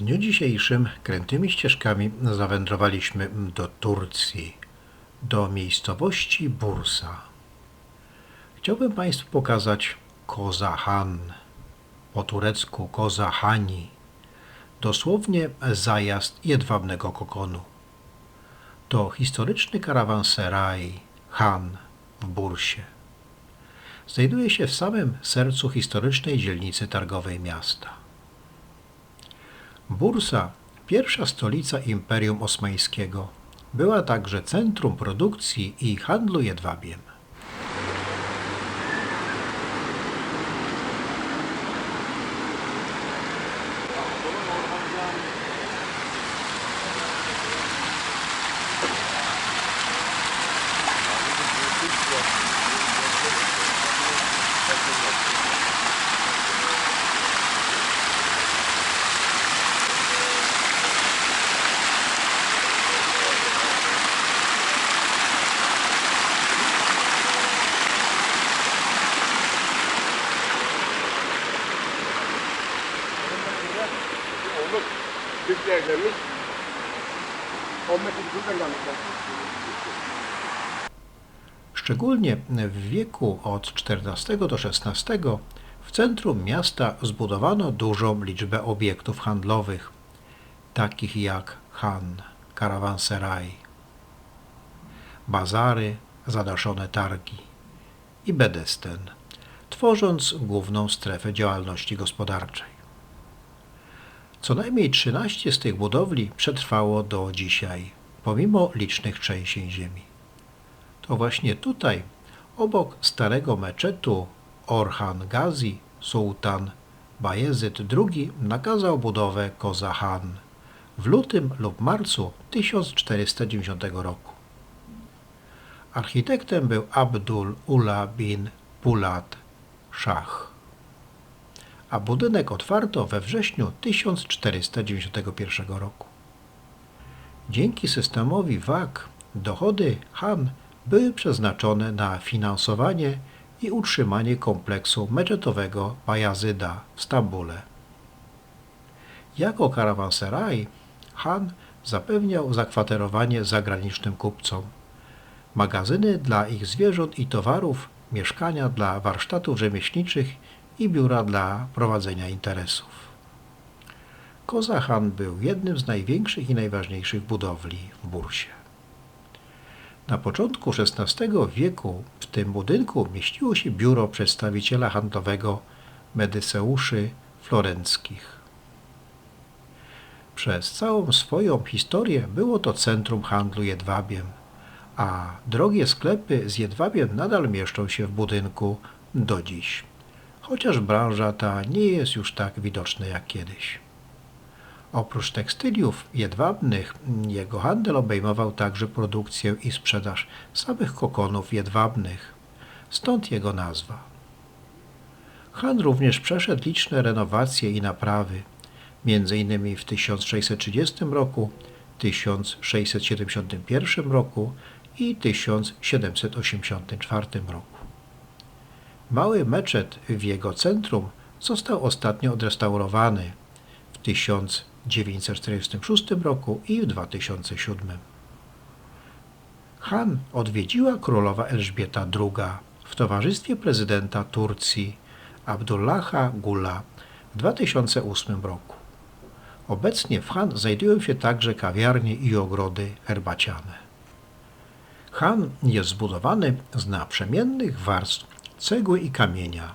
Dniu dzisiejszym krętymi ścieżkami zawędrowaliśmy do Turcji, do miejscowości Bursa. Chciałbym Państwu pokazać Koza Han, po turecku Koza Hani, dosłownie zajazd jedwabnego kokonu. To historyczny karawanseraj Han w Bursie. Znajduje się w samym sercu historycznej dzielnicy targowej miasta. Bursa, pierwsza stolica Imperium Osmańskiego, była także centrum produkcji i handlu jedwabiem. Türk evlenmiş. 15 yıldan gelmişler. Szczególnie w wieku od XIV do XVI w centrum miasta zbudowano dużą liczbę obiektów handlowych, takich jak Han, karawanseraj, bazary, zadaszone targi i Bedesten, tworząc główną strefę działalności gospodarczej. Co najmniej 13 z tych budowli przetrwało do dzisiaj, pomimo licznych trzęsień ziemi. To właśnie tutaj, obok starego meczetu Orhan Gazi, sułtan Bajezyt II nakazał budowę Koza Han w lutym lub marcu 1490 roku. Architektem był Abdul Ula bin Pulat Shah, a budynek otwarto we wrześniu 1491 roku. Dzięki systemowi WAG dochody Han były przeznaczone na finansowanie i utrzymanie kompleksu meczetowego Bajazyda w Stambule. Jako karawanseraj Han zapewniał zakwaterowanie zagranicznym kupcom, magazyny dla ich zwierząt i towarów, mieszkania dla warsztatów rzemieślniczych i biura dla prowadzenia interesów. Koza Han był jednym z największych i najważniejszych budowli w Bursie. Na początku XVI wieku w tym budynku mieściło się biuro przedstawiciela handlowego Medyseuszy Florenckich. Przez całą swoją historię było to centrum handlu jedwabiem, a drogie sklepy z jedwabiem nadal mieszczą się w budynku do dziś, chociaż branża ta nie jest już tak widoczna jak kiedyś. Oprócz tekstyliów jedwabnych, jego handel obejmował także produkcję i sprzedaż samych kokonów jedwabnych, stąd jego nazwa. Han również przeszedł liczne renowacje i naprawy, m.in. w 1630 roku, 1671 roku i 1784 roku. Mały meczet w jego centrum został ostatnio odrestaurowany w 1946 roku i w 2007. Han odwiedziła królowa Elżbieta II w towarzystwie prezydenta Turcji Abdullaha Gula w 2008 roku. Obecnie w Han znajdują się także kawiarnie i ogrody herbaciane. Han jest zbudowany z naprzemiennych warstw cegły i kamienia,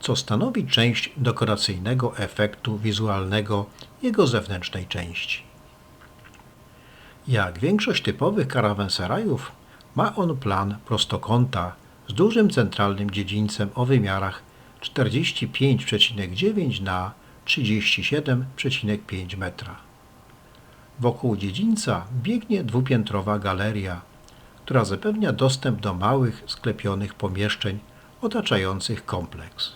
co stanowi część dekoracyjnego efektu wizualnego jego zewnętrznej części. Jak większość typowych karawanserajów, ma on plan prostokąta z dużym centralnym dziedzińcem o wymiarach 45,9 na 37,5 metra. Wokół dziedzińca biegnie dwupiętrowa galeria, która zapewnia dostęp do małych, sklepionych pomieszczeń otaczających kompleks.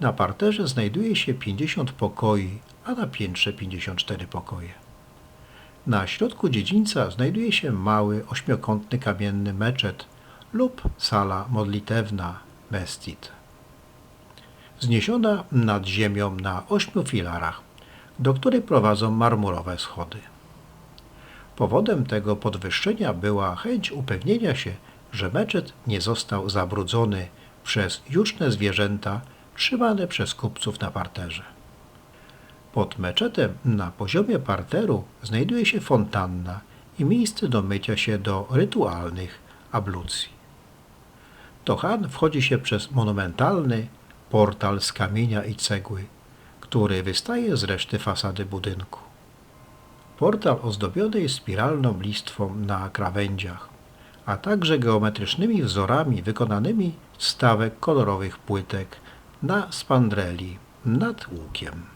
Na parterze znajduje się 50 pokoi, a na piętrze 54 pokoje. Na środku dziedzińca znajduje się mały, ośmiokątny kamienny meczet lub sala modlitewna, mescid. Zniesiona nad ziemią na ośmiu filarach, do której prowadzą marmurowe schody. Powodem tego podwyższenia była chęć upewnienia się, że meczet nie został zabrudzony przez juczne zwierzęta trzymane przez kupców na parterze. Pod meczetem na poziomie parteru znajduje się fontanna i miejsce do mycia się do rytualnych ablucji. Do chan wchodzi się przez monumentalny portal z kamienia i cegły, który wystaje z reszty fasady budynku. Portal ozdobiony jest spiralną listwą na krawędziach, a także geometrycznymi wzorami wykonanymi stawek kolorowych płytek na spandreli nad łukiem.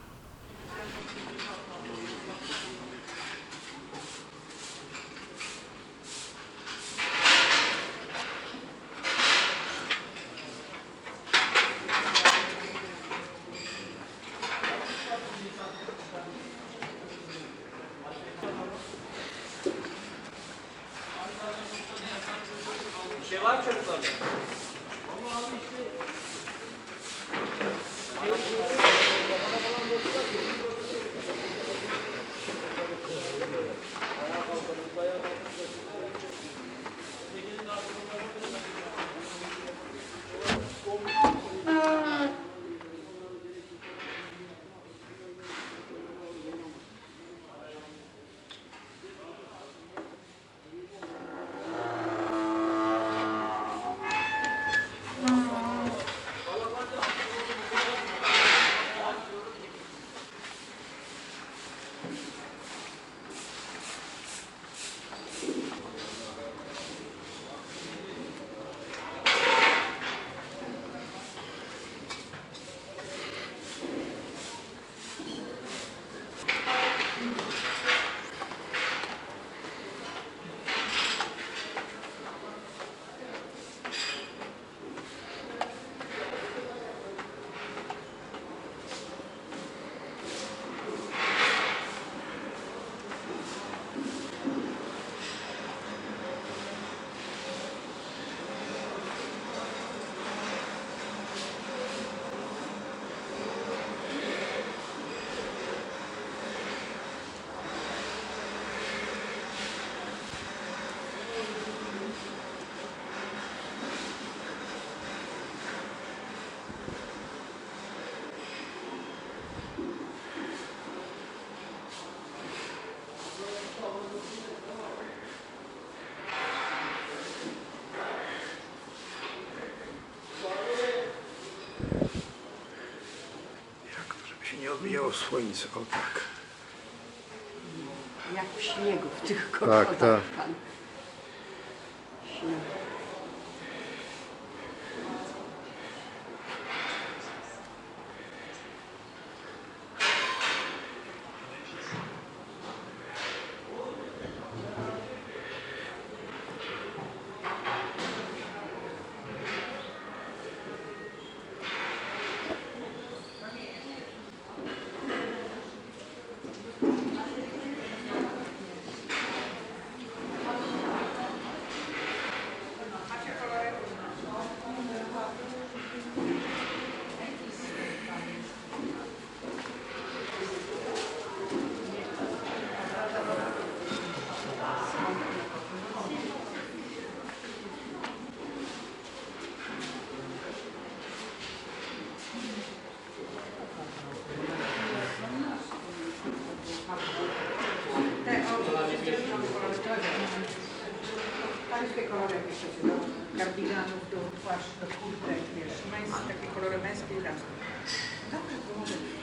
Jak to, odbijało słońce? O tak. Jak w śniegu w tych kolorach. tak. pan. Śnieg. Pańskie kolory się do kardiganów, do płaszcz, do kurtek, wiesz, męskie, takie kolory męskie i damskie. Dobra, to może być.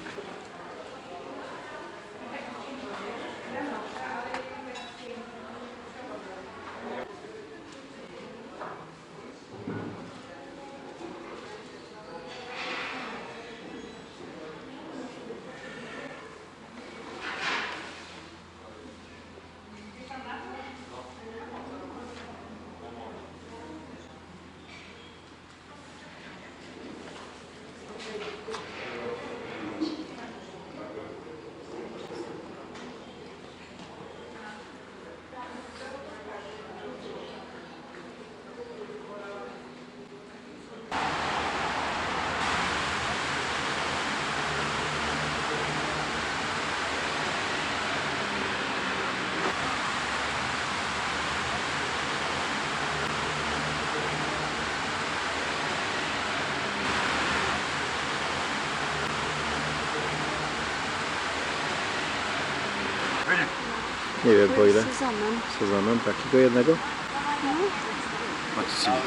Nie wiem po ile. Sezonem. Sezonem takiego jednego?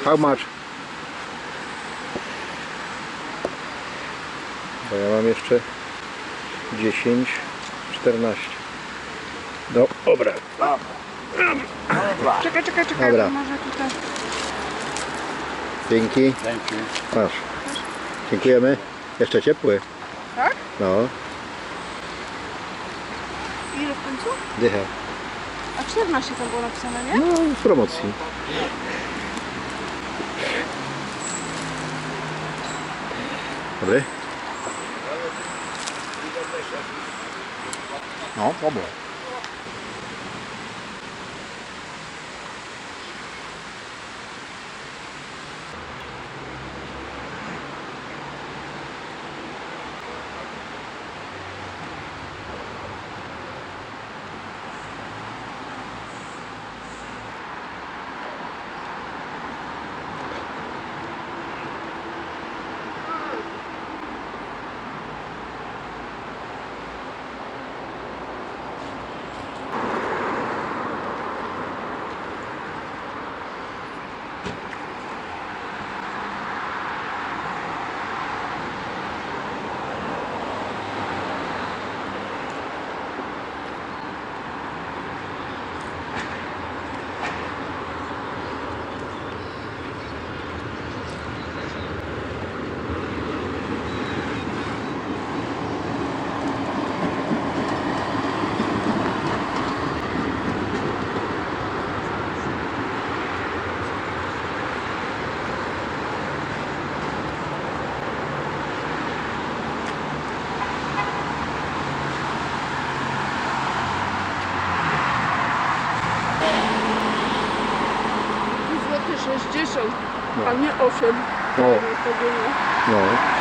How much? Bo ja mam jeszcze 10, 14. No, dobra. Czekaj, czekaj, czekaj, Dobra. bo może tutaj. Dzięki. Masz. Dziękujemy. Jeszcze ciepły. Tak? No, Ile w końcu? dycha. A 14 tam było napisane, nie? No, w promocji. Dobry? No, dobra. 60, a nie 8. O, no.